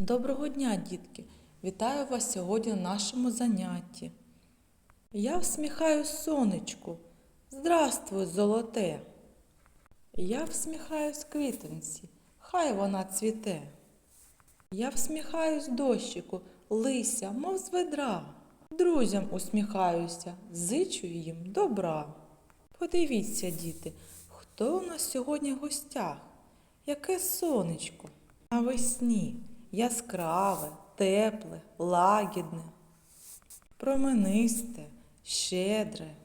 Доброго дня, дітки! Вітаю вас сьогодні на нашому занятті. Я всміхаюсь сонечку. Здравствуй, золоте. Я всміхаюсь квітонці, хай вона цвіте. Я всміхаюсь дощику, лися, мов з ведра. Друзям усміхаюся, зичу їм добра. Подивіться, діти, хто у нас сьогодні в гостях? Яке сонечко навесні, яскраве, тепле, лагідне, променисте, щедре.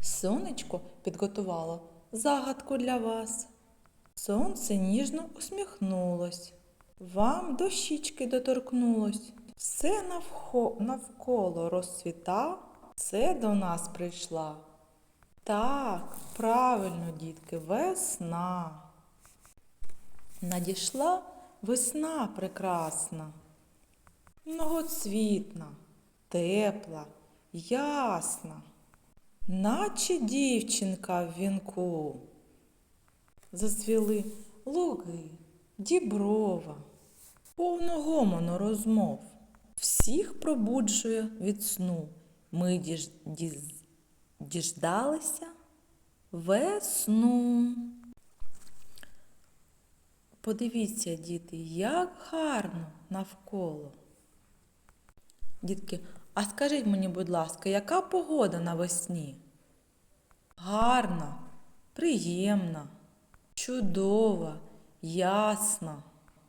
Сонечко підготувало загадку для вас. Сонце ніжно усміхнулось, вам до щічки доторкнулось. Все навколо розцвіта, це до нас прийшла. Так, правильно, дітки, весна. Надійшла весна прекрасна, многоцвітна, тепла, ясна, наче дівчинка в вінку. Зацвіли луги, діброва, повно гомону розмов. Всіх пробуджує від сну. Ми діж, діз- діждалися весну. Подивіться, діти, як гарно навколо. Дітки, а скажіть мені, будь ласка, яка погода навесні? Гарна, приємна, чудова, ясна,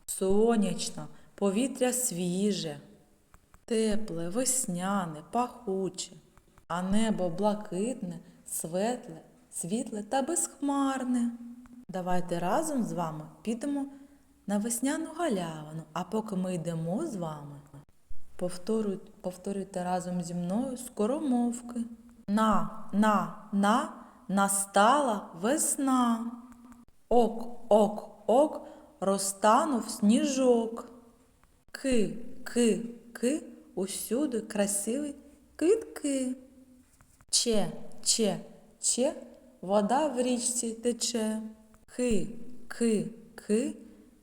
сонячна, повітря свіже, тепле, весняне, пахуче, а небо блакитне, светле, світле та безхмарне. Давайте разом з вами підемо на весняну галявину, а поки ми йдемо з вами, повторюйте, повторюйте разом зі мною скоромовки. На, на, на, настала весна. Ок, ок, ок, розтанув сніжок. Ки, ки, ки, усюди красиві квітки. Че, че, че, вода в річці тече. Ки, ки, ки,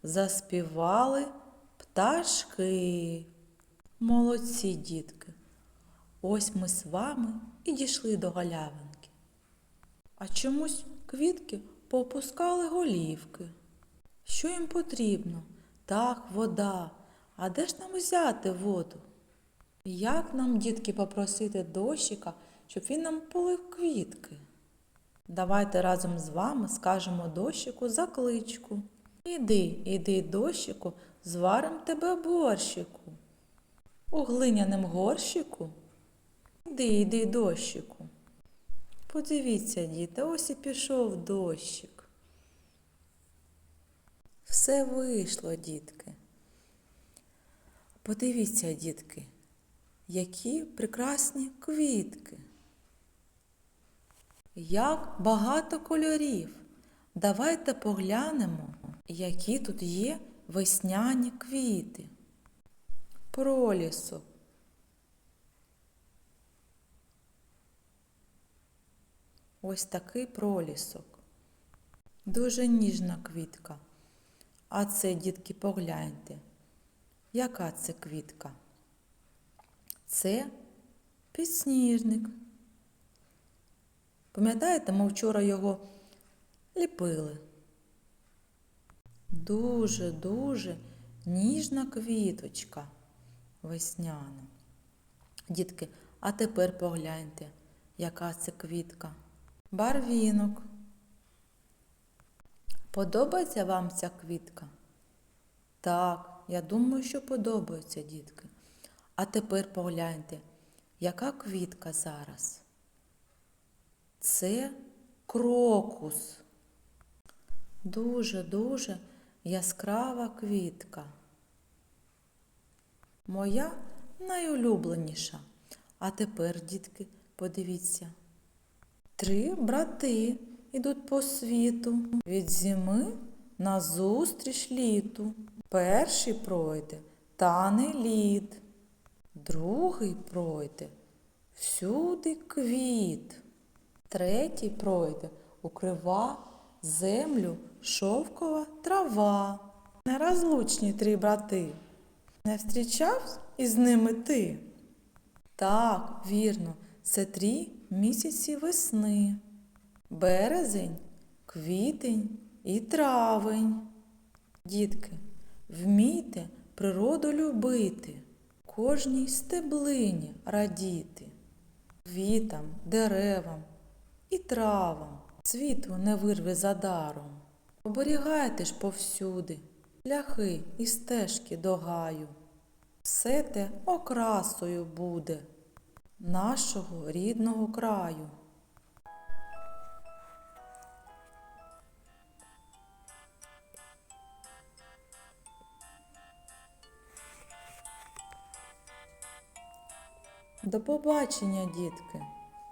заспівали пташки. Молодці, дітки. Ось ми з вами і дійшли до галявинки. А чомусь квітки попускали голівки. Що їм потрібно? Так, вода. А де ж нам взяти воду? Як нам, дітки, попросити дощика, щоб він нам полив квітки? Давайте разом з вами скажемо дощику закличку. Іди, іди, дощику, зварим тебе борщику. У глиняним горщику. Іди, іди, дощику. Подивіться, діти, ось і пішов дощик. Все вийшло, дітки. Подивіться, дітки, які прекрасні квітки. Як багато кольорів. Давайте поглянемо, які тут є весняні квіти. Пролісок. Ось такий пролісок. Дуже ніжна квітка. А це, дітки, погляньте. Яка це квітка? Це підсніжник. Пам'ятаєте, ми вчора його ліпили. Дуже-дуже ніжна квіточка весняна. Дітки, а тепер погляньте, яка це квітка. Барвінок. Подобається вам ця квітка? Так, я думаю, що подобається, дітки. А тепер погляньте, яка квітка зараз? Це крокус. Дуже-дуже яскрава квітка. Моя найулюбленіша. А тепер, дітки, подивіться. Три брати ідуть по світу від зими назустріч літу. Перший пройде тане лід, другий пройде всюди квіт. Третій пройде укрива землю шовкова трава. Нерозлучні три брати. Не встрічав із ними ти? Так, вірно, це три місяці весни. Березень, квітень і травень. Дітки, вмійте природу любити, кожній стеблині радіти, квітам, деревам і травам світу не вирве задаром. Оберігайте ж повсюди ляхи і стежки до гаю. Все те окрасою буде нашого рідного краю. До побачення, дітки!